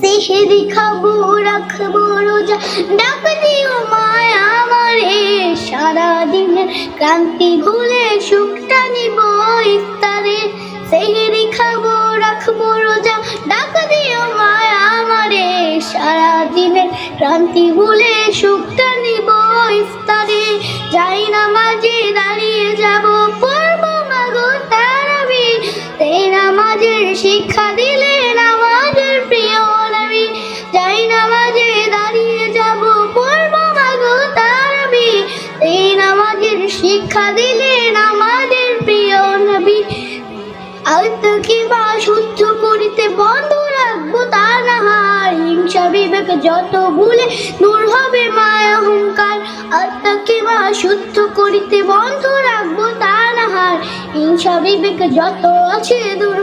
সেহেরি খাব, রাখব রোজা। ডাক দিও মায় আমারে, সারাদিন ক্লান্তি ভুলে সুখটা নিব ইফতারে। সেহেরি খাব, রাখব রোজা। ডাক দিও মায় আমারে সারাদিনের ক্লান্তি ভুলে সুখটা নিব ইফতারে। যাই না মাঝে দাঁড়িয়ে যাব শিক্ষা দিলেন আমাদের প্রিয় নবী। আত্মকে বা শুদ্ধ করিতে বন্ধ রাখব তা না হয়। হিংসা বিবেক যত ভুলে দূর হবে মায়া অহংকার। আত্মাকে বা শুদ্ধ করিতে বন্ধ রাখব তা না হয়। হিংসা বিবেক যত আছে দূর